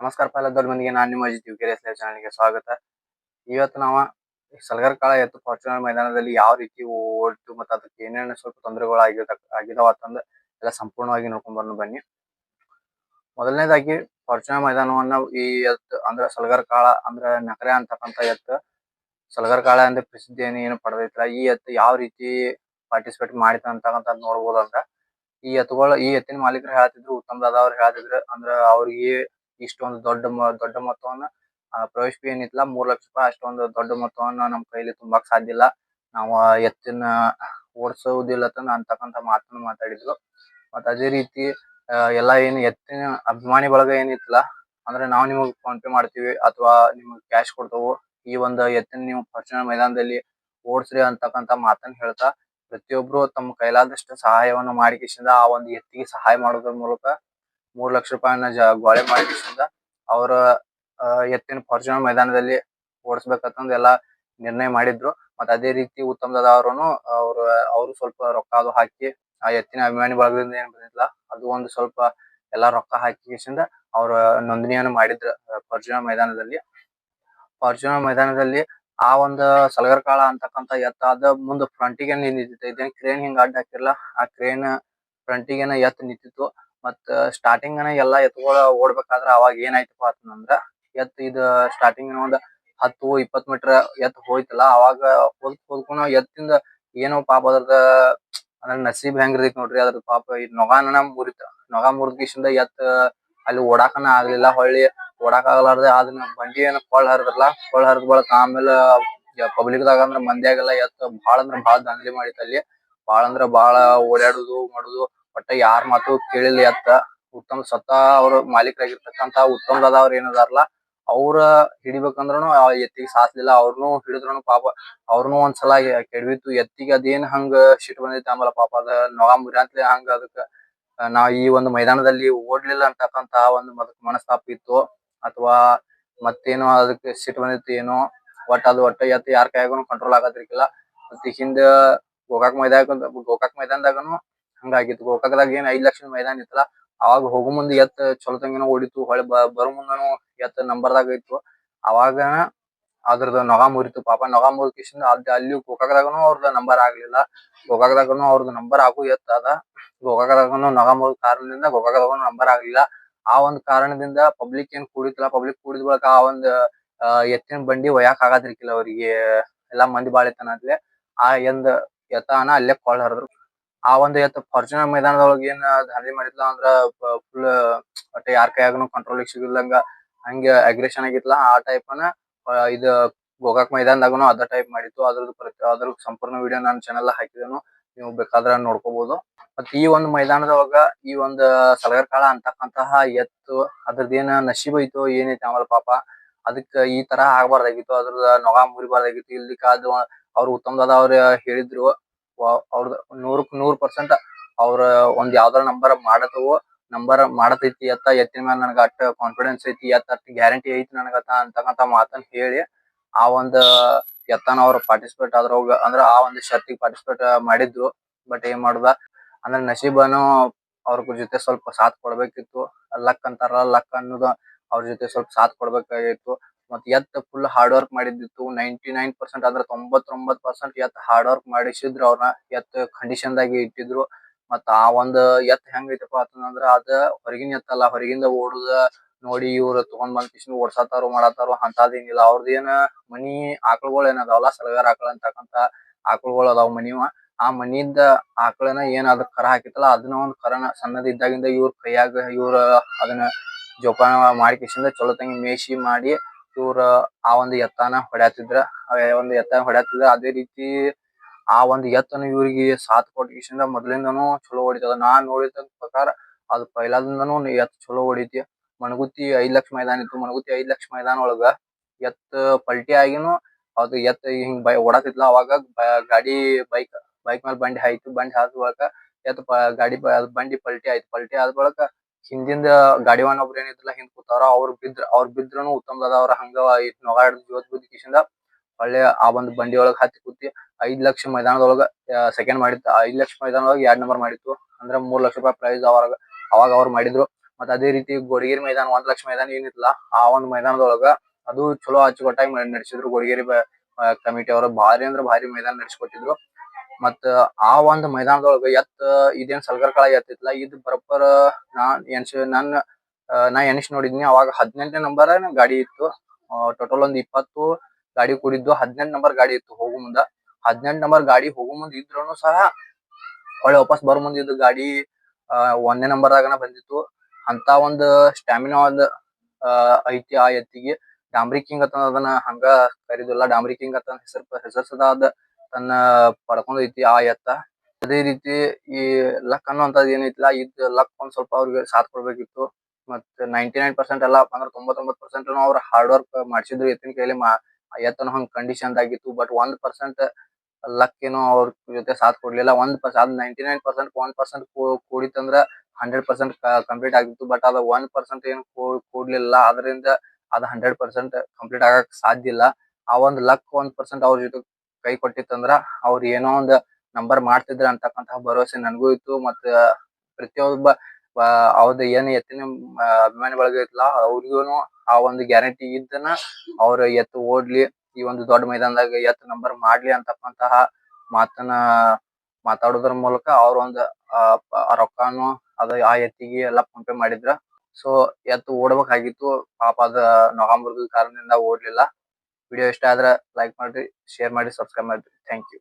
ನಮಸ್ಕಾರ ಪಲ್ಲ ದೊಡ್ಡ ಮಂದಿಗೆ ನಾನು ನಿಮ್ಮ ಅಜಿತ್ ಯುಕೆರೆ ಚಾನಲ್ಗೆ ಸ್ವಾಗತ. ಇವತ್ತು ನಾವು ಸಲಗರ ಕಾಳ ಎತ್ತು ಫಾರ್ಚುನರ್ ಮೈದಾನದಲ್ಲಿ ಯಾವ ರೀತಿ ಓಡ್ತು ಮತ್ತು ಅದಕ್ಕೆ ಏನೇನು ಸ್ವಲ್ಪ ತೊಂದರೆಗಳು ಆಗಿದ ಆಗಿದಾವ ಅಂತಂದು ಎಲ್ಲ ಸಂಪೂರ್ಣವಾಗಿ ನೋಡ್ಕೊಂಡ್ಬರ್ನು ಬನ್ನಿ. ಮೊದಲನೇದಾಗಿ ಫಾರ್ಚುನರ್ ಮೈದಾನವನ್ನ ಈ ಎತ್ತು ಅಂದ್ರೆ ಸಲಗರ ಕಾಳ ಅಂದ್ರೆ ನಕರೆ ಅಂತಕ್ಕಂಥ ಎತ್ತು. ಸಲಗರ ಕಾಳ ಅಂದ್ರೆ ಪ್ರಸಿದ್ಧಿಯನ್ನು ಏನು ಏನು ಪಡೆದೈತಿಲ್ಲ ಈ ಎತ್ತು ಯಾವ ರೀತಿ ಪಾರ್ಟಿಸಿಪೇಟ್ ಮಾಡಿತ ಅಂತಕ್ಕಂಥದ್ದು ನೋಡ್ಬೋದು ಅಂದ್ರೆ, ಈ ಎತ್ತುಗಳು, ಈ ಎತ್ತಿನ ಮಾಲೀಕರು ಹೇಳ್ತಿದ್ರು ಉತ್ತಮ ದಾದ ಅವ್ರು ಹೇಳ್ತಿದ್ರು ಅಂದ್ರೆ ಅವ್ರಿಗೆ ಇಷ್ಟೊಂದು ದೊಡ್ಡ ದೊಡ್ಡ ಮೊತ್ತವನ್ನ ಪ್ರವೇಶ ಫೀ ಏನಿತ್ತಲ್ಲ ಮೂರ್ ಲಕ್ಷ ರೂಪಾಯಿ ಅಷ್ಟೊಂದು ದೊಡ್ಡ ಮೊತ್ತವನ್ನ ನಮ್ಮ ಕೈಲಿ ತುಂಬಾಕ್ ಸಾಧ್ಯ ಇಲ್ಲ. ನಾವು ಎತ್ತಿನ ಓಡಿಸೋದಿಲ್ಲ ಅಂತ ಅಂತಕ್ಕಂಥ ಮಾತನ್ನ ಮಾತಾಡಿದ್ರು ಮತ್ತ್ ಅದೇ ರೀತಿ ಎಲ್ಲಾ ಏನ್ ಎತ್ತಿನ ಅಭಿಮಾನಿ ಬಳಗ ಏನಿತ್ತಲ್ಲ, ಅಂದ್ರೆ ನಾವು ನಿಮಗ್ ಫೋನ್ ಪೇ ಮಾಡ್ತೀವಿ ಅಥವಾ ನಿಮಗೆ ಕ್ಯಾಶ್ ಕೊಡ್ತೇವು, ಈ ಒಂದು ಎತ್ತಿನ ನೀವು ಫಾರ್ಚುನರ್ ಮೈದಾನದಲ್ಲಿ ಓಡ್ಸ್ರಿ ಅಂತಕ್ಕಂತ ಮಾತನ್ನ ಹೇಳ್ತಾ, ಪ್ರತಿಯೊಬ್ರು ತಮ್ಮ ಕೈಲಾದಷ್ಟು ಸಹಾಯವನ್ನು ಮಾಡಿ ಆ ಒಂದು ಎತ್ತಿಗೆ ಸಹಾಯ ಮಾಡೋದ್ರ ಮೂಲಕ ಮೂರ್ ಲಕ್ಷ ರೂಪಾಯಿನ ಜ ಗೋಳೆ ಮಾಡಿದ ಅವ್ರ ಎತ್ತಿನ ಫಾರ್ಚುನರ್ ಮೈದಾನದಲ್ಲಿ ಓಡಿಸ್ಬೇಕಂತಂದು ಎಲ್ಲಾ ನಿರ್ಣಯ ಮಾಡಿದ್ರು. ಮತ್ತ್ ಅದೇ ರೀತಿ ಉತ್ತಮ್ ಅವ್ರು ಅವ್ರ, ಅವರು ಸ್ವಲ್ಪ ರೊಕ್ಕ ಅದು ಹಾಕಿ, ಆ ಎತ್ತಿನ ಅಭಿಮಾನಿ ಬಳಗದಿಂದ ಏನ್ ಬಂದಿತ್ತಲ್ಲ ಅದು ಒಂದು ಸ್ವಲ್ಪ ಎಲ್ಲಾ ರೊಕ್ಕ ಹಾಕಿಸಿಂದ ಅವ್ರ ನೋಂದಣಿಯನ್ನು ಮಾಡಿದ್ರ ಫಾರ್ಚುನರ್ ಮೈದಾನದಲ್ಲಿ. ಫಾರ್ಚುನರ್ ಮೈದಾನದಲ್ಲಿ ಆ ಒಂದು ಸಲಗರ್ ಕಾಳ ಅಂತಕ್ಕಂತ ಎತ್ತ ಅದ ಮುಂದ ಫ್ರಂಟಿಗೆ ನಿಂತಿತ್ತು ಇದೇನ್ ಕ್ರೇನ್ ಹಿಂಗ್ ಅಡ್ಡ ಹಾಕಿರಲ್ಲ ಆ ಕ್ರೇನ್ ಫ್ರಂಟಿಗೆನ ಎತ್ತ ನಿಂತಿತ್ತು. ಮತ್ತ ಸ್ಟಾರ್ಟಿಂಗ್ ಎಲ್ಲಾ ಎತ್ತುಗಳು ಓಡ್ಬೇಕಾದ್ರ ಅವಾಗ ಏನಾಯ್ತಪ್ಪ ಅಂತಂದ್ರ ಎತ್ತು ಇದ ಸ್ಟಾರ್ಟಿಂಗ್ ಒಂದ್ ಹತ್ತು ಇಪ್ಪತ್ ಮೀಟರ್ ಎತ್ತ ಹೋಯ್ತಲ್ಲ, ಅವಾಗ ಹೋದ್ ಹೋದ್ಕೂನ ಎತ್ತಿಂದ ಏನೋ ಪಾಪ ಅದ್ರದ ಅದ್ರ ನಸೀಬ್ ಹೆಂಗಿರ್ತೈತಿ ನೋಡ್ರಿ ಅದ್ರ ಪಾಪ ಈ ನೊಗಾನ ಮುರಿತ, ನೊಗ ಮುರಿದ ಕಿಶಿಂದ ಎತ್ತ ಅಲ್ಲಿ ಓಡಾಕನ ಆಗ್ಲಿಲ್ಲ, ಹೊಳ್ಳಿ ಓಡಾಕ್ ಆಗ್ಲಾರ್ದೆ ಅದನ್ನ ಬಂಡಿ ಏನ ಕೊಳ್ಳ ಹರಿದ್ರಲ್ಲ ಕೊಳ್ಳ ಹರಿದ್ ಬಳಕ ಆಮೇಲೆ ಪಬ್ಲಿಕ್ ದಾಗ ಅಂದ್ರ ಮಂದ್ಯಾಗೆಲ್ಲ ಎತ್ತ ಬಾಳ ಅಂದ್ರ ಬಾಳ ದಂಧಲಿ ಮಾಡಿತ್ ಅಲ್ಲಿ ಬಾಳ ಅಂದ್ರ ಬಾಳ ಓಡಾಡುದು ಮಾಡುದು. ಒಟ್ಟ ಯಾರ್ ಮಾತು ಕೇಳಿಲ್ಲ ಎತ್ತ. ಉತ್ತಮ್ ಸ್ವತಃ ಅವ್ರ ಮಾಲೀಕರಾಗಿರ್ತಕ್ಕಂತ ಉತ್ತಮ್ ದಾದಾ ಅವ್ರ ಏನದಾರಲ್ಲ ಅವ್ರ ಹಿಡಿಬೇಕಂದ್ರನು ಎತ್ತಿಗೆ ಸಾಸ್ಲಿಲ್ಲ, ಅವ್ರನು ಹಿಡಿದ್ರುನು ಪಾಪ, ಅವ್ರನು ಒಂದ್ಸಲ ಕೆಡವಿತ್ತು. ಎತ್ತಿಗೆ ಅದೇನ್ ಹಂಗ ಸಿಟ್ಟು ಬಂದಿತ್ತು ಆಮೇಲೆ ಪಾಪ ಅದ ನೊಗ ಹಂಗ ಅದಕ್ಕ ನಾವ್ ಈ ಒಂದು ಮೈದಾನದಲ್ಲಿ ಓಡ್ಲಿಲ್ಲ ಅಂತಕ್ಕಂತ ಒಂದು ಅದಕ್ಕೆ ಮನಸ್ತಾಪ ಇತ್ತು. ಅಥವಾ ಮತ್ತೇನೋ ಅದಕ್ಕೆ ಸಿಟ್ಟು ಬಂದಿತ್ತು ಏನೋ, ಒಟ್ಟ ಅದು ಒಟ್ಟ ಎತ್ತ ಯಾರ ಕೈಯಾಗನು ಕಂಟ್ರೋಲ್ ಆಗದ್ರಿಕಿಲ್ಲ ಮತ್ತೆ ಹಿಂದ ಗೋಕಾಕ್ ಮೈದಾನ ಗೋಕಾಕ್ ಮೈದಾನದಾಗನು ಹಂಗಾಗಿತ್ತು. ಗೋಕಾಕದಾಗ ಏನ್ ಐದ್ ಲಕ್ಷದ ಮೈದಾನ ಇತ್ತಲ್ಲ, ಅವಾಗ ಹೋಗೋ ಮುಂದೆ ಎತ್ತ ಚಲೋ ತಂಗಿನ ಓಡಿತ್ತು ಹೊಳೆ ಬರೋ ಮುಂದನು ಎತ್ತ ನಂಬರ್ದಾಗ ಇತ್ತು. ಅವಾಗ ಅದ್ರದ್ದು ನೊಗ ಮುರಿತು ಪಾಪ ನೊಗ ಮುರಿಕಿಸಿಂದ ಅಲ್ಲಿ ಅಲ್ಲಿ ಗೋಕಾಕದಾಗನು ಅವ್ರದ್ದು ನಂಬರ್ ಆಗ್ಲಿಲ್ಲ. ಗೋಕಾಕದಾಗನು ಅವ್ರದ್ದು ನಂಬರ್ ಆಗು ಎತ್ತ ಅದ. ಗೋಕಾಕದಾಗನು ನೊಗ ಮುರಿದ ಕಾರಣದಿಂದ ಗೋಕಾಕದಾಗನು ನಂಬರ್ ಆಗ್ಲಿಲ್ಲ. ಆ ಒಂದ್ ಕಾರಣದಿಂದ ಪಬ್ಲಿಕ್ ಏನ್ ಕೂಡಿತ್ತಲ್ಲ ಪಬ್ಲಿಕ್ ಕೂಡಿದ ಬಳಕ ಆ ಒಂದ್ ಎತ್ತಿನ ಬಂಡಿ ಒಯ್ಯಾಕ್ ಆಗದಿರ್ಕಿಲ್ಲ ಅವರಿಗೆ. ಎಲ್ಲಾ ಮಂದಿ ಬಾಳೆತನ ಅದ್ಲೆ ಆ ಎಂದ ಎತ್ತಾನ ಅಲ್ಲೇ ಕೊಳ್ ಹರಿದ್ರು. ಆ ಒಂದು ಎತ್ತ ಫಾರ್ಚುನರ್ ಮೈದಾನದೊಳಗ ಏನ್ ಧರಣಿ ಮಾಡಿದ್ಲ ಅಂದ್ರ ಫುಲ್ ಒಟ್ಟ ಯಾರ ಕೈಯಾಗನು ಕಂಟ್ರೋಲ್ ಸಿಗಲ್ದಂಗ ಹಂಗೆ ಅಗ್ರೆಷನ್ ಆಗಿತ್ತಲ್ಲ ಆ ಟೈಪ್ನ ಇದ ಗೋಕಾಕ್ ಮೈದಾನದಾಗನು ಅದ ಟೈಪ್ ಮಾಡಿತ್ತು. ಅದ್ರದ್ದು ಪ್ರತಿ ಅದ್ರ ಸಂಪೂರ್ಣ ವಿಡಿಯೋ ನನ್ನ ಚಾನೆಲ್ ಹಾಕಿದನು ನೀವು ಬೇಕಾದ್ರ ನೋಡ್ಕೋಬಹುದು ಮತ್ತ ಈ ಒಂದು ಮೈದಾನದೊಳಗ ಈ ಒಂದು ಸಲಗರ್ ಕಾಳ ಅಂತಕ್ಕಂತಹ ಎತ್ತು ಅದ್ರದ್ದೇನ ನಶೀಬ್ ಐತೋ ಏನೈತಿ ಆಮೇಲೆ ಪಾಪ, ಅದಕ್ಕ ಈ ತರ ಆಗ್ಬಾರ್ದಾಗಿತ್ತು. ಅದ್ರದ ನೊಗ ಮುರಿಬಾರ್ದಾಗಿತ್ತು. ಇಲ್ಲಿ ಕಾದು ಅವ್ರು ಉತ್ತಮದಾದ ಅವ್ರ ಹೇಳಿದ್ರು. ಅವ್ರದ್ ನೂರಕ್ ನೂರ್ ಪರ್ಸೆಂಟ್ ಅವ್ರ ಒಂದ್ ಯಾವ್ದಾರ ನಂಬರ್ ಮಾಡತವೋ ನಂಬರ್ ಮಾಡತೈತಿ ಎತ್ತ ಎತ್ತಿನ ಮೇಲೆ ನನಗ ಅಟ್ಟ ಕಾನ್ಫಿಡೆನ್ಸ್ ಐತಿ ಎತ್ತ ಗ್ಯಾರಂಟಿ ಐತಿ ನನಗತ್ತ ಅಂತಕಂತ ಮಾತನ್ನ ಹೇಳಿ ಆ ಒಂದ್ ಎತ್ತನ ಅವ್ರ ಪಾರ್ಟಿಸಿಪೇಟ್ ಆದ್ರ ಅಂದ್ರ ಆ ಒಂದು ಶರ್ತಿಗೆ ಪಾರ್ಟಿಸಿಪೇಟ್ ಮಾಡಿದ್ರು ಬಟ್ ಏನ್ ಮಾಡುದ? ಅಂದ್ರೆ ನಸೀಬನು ಅವ್ರ ಜೊತೆ ಸ್ವಲ್ಪ ಸಾಥ್ ಕೊಡ್ಬೇಕಿತ್ತು, ಲಕ್ ಅಂತಾರಲ್ಲ ಲಕ್ ಅನ್ನೋದು ಅವ್ರ ಜೊತೆ ಸ್ವಲ್ಪ ಸಾಥ್ ಕೊಡ್ಬೇಕಾಗಿತ್ತು ಮತ್ ಎತ್ ಫುಲ್ ಹಾರ್ಡ್ ವರ್ಕ್ ಮಾಡಿದ್ದಿತ್ತು. ನೈಂಟಿ ನೈನ್ ಪರ್ಸೆಂಟ್ ಅಂದ್ರೆ ತೊಂಬತ್ತೊಂಬತ್ ಪರ್ಸೆಂಟ್ ಎತ್ ಹಾರ್ಡ್ ವರ್ಕ್ ಮಾಡಿಸಿದ್ರು ಅವ್ರನ್ನ ಎತ್ತ ಕಂಡೀಷನ್ ದಾಗಿ ಇಟ್ಟಿದ್ರು. ಮತ್ತ ಆ ಒಂದ್ ಹೆಂಗ್ ಐತಪ್ಪ ಅಂತಂದ್ರ ಅದ ಹೊರಗಿನ ಎತ್ತಲ್ಲ ಹೊರಗಿಂದ ಓಡುದ ನೋಡಿ ಇವ್ರು ತಗೊಂಡ್ ಬಂದ್ ಕಿಶನ್ ಓಡ್ಸತಾರೋ ಮಾಡತಾರೋ ಅಂತದೇನಿಲ್ಲ ಏನ ಮನಿ ಆಕಳುಗಳು ಏನದಾವಲ್ಲ ಸಲಗಾರ ಆಕಳ ಅಂತಕ್ಕಂತ ಆಕಳುಗಳು ಅದಾವ ಮನಿವ. ಆ ಮನಿಯಿಂದ ಆಕಳನ ಏನ್ ಅದ್ ಕರ ಹಾಕಿತ್ತಲ್ಲ ಅದನ್ನ ಒಂದ್ ಕರನ ಸಣ್ಣದ ಇದ್ದಾಗಿಂದ ಇವ್ರ ಕೈಯಾಗ ಇವ್ರ ಅದನ್ನ ಜೋಪಾನ ಮಾಡಿ ಕಿಶಿಂದ ಚಲೋ ತಂಗಿ ಮೇಯಿಸಿ ಮಾಡಿ ಇವ್ರ ಆ ಒಂದು ಎತ್ತಾನ ಹೊಡ್ಯಾತಿದ್ರ ಒಂದು ಎತ್ತಾನ ಹೊಡ್ಯಾತಿದ್ರ, ಅದೇ ರೀತಿ ಆ ಒಂದು ಎತ್ತನ ಇವ್ರಿಗೆ ಸಾತ್ ಕೊಟ್ಟ ಮೊದ್ಲಿಂದನು ಚಲೋ ಹೊಡಿತದ. ನಾ ನೋಡಿದ ಪ್ರಕಾರ ಅದು ಪೈಲಾದಿಂದನು ಎತ್ ಚಲೋ ಹೊಡಿತಿ. ಮಣಗುತಿ ಐದ್ ಲಕ್ಷ ಮೈದಾನ ಇತ್ತು. ಮಣಗುತಿ ಐದ್ ಲಕ್ಷ ಮೈದಾನ ಒಳಗ ಎತ್ ಪಲ್ಟಿ ಆಗಿನು ಅದು ಎತ್ ಹಿಂಗ್ ಬೈ ಓಡಾತಿತ್ಲ ಅವಾಗ ಗಾಡಿ ಬೈಕ್ ಬೈಕ್ ಮೇಲೆ ಬಂಡಿ ಹಾಯ್ತು. ಬಂಡಿ ಹಾದ್ ಬಳಕ ಎತ್ ಗಾಡಿ ಬಂಡಿ ಪಲ್ಟಿ ಆಯ್ತು. ಪಲ್ಟಿ ಆದ ಬಳಿಕ ಹಿಂದಿಂದ ಗಾಡಿವನ್ ಒಬ್ರು ಏನಿದ್ರಲ್ಲ ಹಿಂದ್ ಕೂತಾರ ಅವ್ರ ಬಿದ್ರ, ಅವ್ರ ಬಿದ್ರನು ಉತ್ತಮ ಅದ ಅವ್ರ ಹಂಗ ನೋಗಾಡ್ ಜೋತ್ ಬುದ್ಧಿ ಕಿಶಿಂದ ಒಳ್ಳೆ ಆ ಒಂದು ಬಂಡಿ ಒಳಗ್ ಹತ್ತಿ ಕೂತಿ ಐದ್ ಲಕ್ಷ ಮೈದಾನದೊಳಗ ಸೆಕೆಂಡ್ ಮಾಡಿತ್ತು. ಐದ್ ಲಕ್ಷ ಮೈದಾನದೊಳಗ ಎರಡ್ ನಂಬರ್ ಮಾಡಿತ್ತು. ಅಂದ್ರ ಮೂರ್ ಲಕ್ಷ ರೂಪಾಯಿ ಪ್ರೈಸ್ ಅವಾಗ ಅವಾಗ ಅವ್ರು ಮಾಡಿದ್ರು. ಮತ್ತ ಅದೇ ರೀತಿ ಗೋಡಗೇರಿ ಮೈದಾನ, ಒಂದ್ ಲಕ್ಷ ಮೈದಾನ ಏನಿತ್ತಲ್ಲ ಆ ಒಂದ್ ಮೈದಾನದೊಳಗ ಅದು ಚಲೋ ಅಚ್ಚುಕಟ್ಟಾಗಿ ನಡೆಸಿದ್ರು ಗೋಡಗೇರಿ ಕಮಿಟಿ ಅವರು. ಭಾರಿ ಅಂದ್ರ ಭಾರಿ ಮೈದಾನ ನಡೆಸಿಕೊಟ್ಟಿದ್ರು ಮತ್ತ ಆ ಒಂದ್ ಮೈದಾನದೊಳಗ ಎತ್ತ, ಇದೇನ್ ಸಲ್ಗರ್ ಕಾಳ ಎತ್ತಿತ್ಲಾ ಇದ್ ಬರೋಬ್ಬರ ನಾನ್ ಎನ್ಸ ನನ್ ನಾ ಎಣಿಸಿ ನೋಡಿದ್ನಿ, ಅವಾಗ ಹದಿನೆಂಟನೇ ನಂಬರ್ ಗಾಡಿ ಇತ್ತು. ಟೋಟಲ್ ಒಂದ್ ಇಪ್ಪತ್ತು ಗಾಡಿ ಕೂಡಿದ್ದು, ಹದಿನೆಂಟು ನಂಬರ್ ಗಾಡಿ ಇತ್ತು ಹೋಗು ಮುಂದ. ಹದಿನೆಂಟು ನಂಬರ್ ಗಾಡಿ ಹೋಗೋ ಮುಂದ ಇದ್ರೂನು ಸಹ ಒಳ್ಳೆ ವಾಪಸ್ ಬರೋ ಮುಂದ ಇದ್ದ ಗಾಡಿ ಒಂದನೇ ನಂಬರ್ ದಾಗನ ಬಂದಿತ್ತು. ಅಂತ ಒಂದ್ ಸ್ಟಾಮಿನಾ ಒಂದ್ ಐತಿ ಆ ಎತ್ತಿಗೆ. ಡಾಂಬ್ರಿ ಕಿಂಗ್ ಅಂತ ಅದನ್ನ ಹಂಗ ಕರಿದಿಲ್ಲ. ಡಾಂಬ್ರಿ ಕಿಂಗ್ ಅಂತ ಹೆಸರು ಹೆಸರ್ಸದಾದ ತನ್ನ ಪಡ್ಕೊಂಡೈತಿ ಆ ಎತ್ತ. ಅದೇ ರೀತಿ ಈ ಲಕ್ ಅನ್ನುವಂಥದ್ದು ಏನೈತಿಲ್ಲ ಇದ್ ಲಕ್ ಒಂದ್ ಸ್ವಲ್ಪ ಅವ್ರಿಗೆ ಸಾಥ್ ಕೊಡ್ಬೇಕಿತ್ತು. ಮತ್ತೆ ನೈಂಟಿ ನೈನ್ ಪರ್ಸೆಂಟ್ ಎಲ್ಲ ಅಂದ್ರೆ ತೊಂಬತ್ತೊಂಬತ್ ಪರ್ಸೆಂಟ್ ಅವ್ರ ಹಾರ್ಡ್ ವರ್ಕ್ ಮಾಡಿಸಿದ್ರು ಎತ್ತಿನ ಕೈಲಿ ಎತ್ತನ ಹಂಗ್ ಕಂಡೀಷನ್ ಆಗಿತ್ತು. ಬಟ್ ಒಂದ್ ಪರ್ಸೆಂಟ್ ಲಕ್ ಏನೋ ಅವ್ರ ಜೊತೆ ಸಾಥ್ ಕೊಡ್ಲಿಲ್ಲ. ಒಂದ್ percent ninety nine percent one percent ಕೂಡಿತ್ತಂದ್ರ hundred percent complete ಆಗಿತ್ತು. ಬಟ್ ಅದ ಒನ್ ಪರ್ಸೆಂಟ್ ಏನು ಕೂಡ್ಲಿಲ್ಲ. ಅದರಿಂದ ಅದ್ ಹಂಡ್ರೆಡ್ ಪರ್ಸೆಂಟ್ ಕಂಪ್ಲೀಟ್ ಆಗಕ್ ಸಾಧ್ಯ ಇಲ್ಲ. ಆ ಒಂದ್ ಲಕ್ ಒಂದ್ ಪರ್ಸೆಂಟ್ ಅವ್ರ ಜೊತೆ ಕೈ ಕೊಟ್ಟಿತ್ತಂದ್ರ ಅವ್ರ ಏನೋ ಒಂದ್ ನಂಬರ್ ಮಾಡ್ತಿದ್ರ ಅಂತಕ್ಕಂತಹ ಭರವಸೆ ನನಗೂ ಇತ್ತು. ಮತ್ತ ಪ್ರತಿಯೊಬ್ಬ ಅವ್ರದ್ ಏನ್ ಎತ್ತಿನ ಅಭಿಮಾನಿ ಬಳಗ ಇತ್ತಲ್ಲ ಅವ್ರಿಗೂನು ಆ ಒಂದು ಗ್ಯಾರಂಟಿ ಇದ್ದನ ಅವ್ರ ಎತ್ತು ಓಡ್ಲಿ, ಈ ಒಂದು ದೊಡ್ಡ ಮೈದಾನದಾಗ ಎತ್ತ ನಂಬರ್ ಮಾಡ್ಲಿ ಅಂತಕ್ಕಂತಹ ಮಾತನ್ನ ಮಾತಾಡೋದ್ರ ಮೂಲಕ ಅವ್ರ ಒಂದು ರೊಕ್ಕಾನು ಅದ ಆ ಎತ್ತಿಗೆ ಎಲ್ಲ ಫೋನ್ ಪೇ ಮಾಡಿದ್ರ. ಸೊ ಎತ್ತು ಓಡ್ಬೇಕಾಗಿತ್ತು. ಪಾಪ ಅದ ನವೆಂಬರ್ ಕಾರಣದಿಂದ ಓಡ್ಲಿಲ್ಲ. ವಿಡಿಯೋ ಇಷ್ಟ ಆದ್ರ ಲೈಕ್ ಮಾಡ್ರಿ ಶೇರ್ ಮಾಡಿ ಸಬ್ಸ್ಕ್ರೈಬ್ ಮಾಡ್ರಿ. Thank you